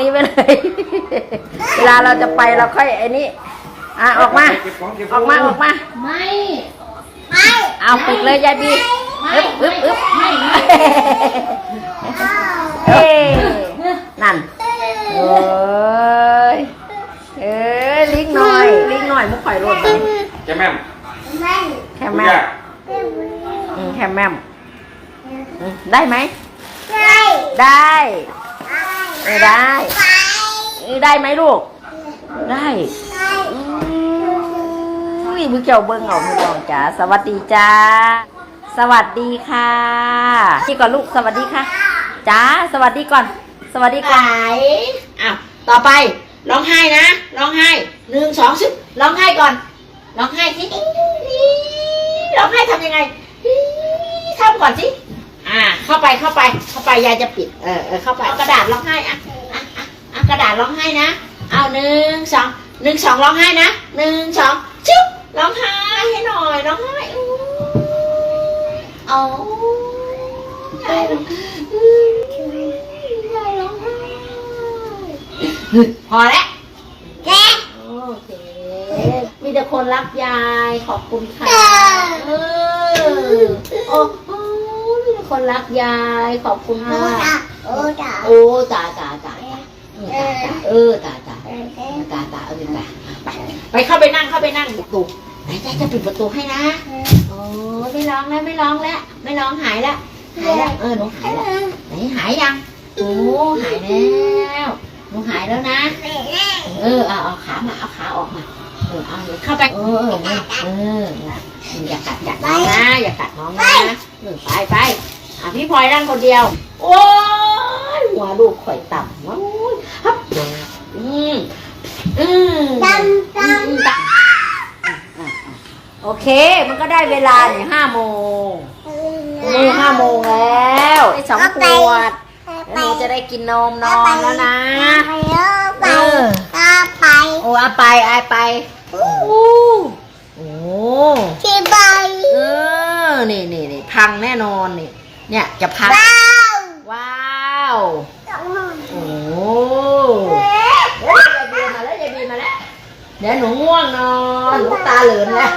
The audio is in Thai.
นี้ไปเลย เวลาเราจะไปเราค่อยไอ้นี่อะออกมา เก็บของเก็บขอองอกมาออกมา ไม่เอาปิดเลยยายบีไม่อึ๊บอึ๊บอึ๊บไม่ไม่ เอ้นั่นโอ้ยเอ้ยลิงหน่อยลิงหน่อยมุกข่อยรถเลยแกแม่มแค่คุณแม่ย่ามอืมแค่แม่มอืมได้ไหมได้ เออได้เออได้ไหมลูก ได้อุ้ยมือเจ้าเบิ้งเอาพี่น้องจ๋าสวัสดีจ้า สวัสดีค่ะนี่ก่อนลูกสวัสดีค่ะจ้าสวัสดีก่อน สวัสดีก่อนไหนอ้าวต่อไปร้องไห้นะร้องไห้หนึ่งสองสิบร้องไห้ก่อนร้องไห้สิร้องไห้ทำยังไงทำก่อนสิอ่า เข้าไปเข้าไป เข้าไปยายจะปิด เออเออเข้าไปเอากระดาษร้องไห้อะอะอะอะกระดาษร้องไห้นะ เอาหนึ่งสองหนึ่งสองร้องไห้นะหนึ่งสองจุ๊บร้องไห้ให้หน่อยร้องไห้อู้เอายายร้องอืมยายร้องไห้พอแล้วโอเคมีแต่คนรักยายขอบคุณค่ะเออโอ้โหมีแต่ คนรักยายขอบคุณค่ะโอ้ตาตาตาตาเออตาตาเออตาตาตาเออตาไปไปเข้าไปนั่งเข้าไปนั่งประตูไหนจะจะปิดประตูให้นะโอ้ไม่ร้องแล้วไม่ร้องแล้วไม่ร้องหายแล้วหายแล้วเออหนูหายแล้วไหนหายยังโอ้หายแล้วหนูหายแล้วนะ เออเอาเอาขามาเอาขาออกมาเออเอาเดี๋ยวเข้าไปเออเออเอออย่ากัดกัดน้องนะอย่ากัดน้องนะเออไปไป อะพี่พลอยนั่งคนเดียว โอ้ยหัวลูกข่อยต่ำว้ายฮับอืมอืมดำดำดโอเค มันก็ได้เวลาเนี่ยห้าโมงนี่ห้าโมงแล้วไอ้สองขวดแล้วหนูจะได้กินนมนอนแล้วนะเออโอ้เอาไปเอาไปโอ้โอ้เออนี่นี่นี่พังแน่นอนนี่ เนี่ยจะพังว้าวโอ้เฮ้ยยายบีมาแล้วยายบีมาแล้ว เดี๋ยวหนูง่วงนอนหนูตาเหลือนแล้ว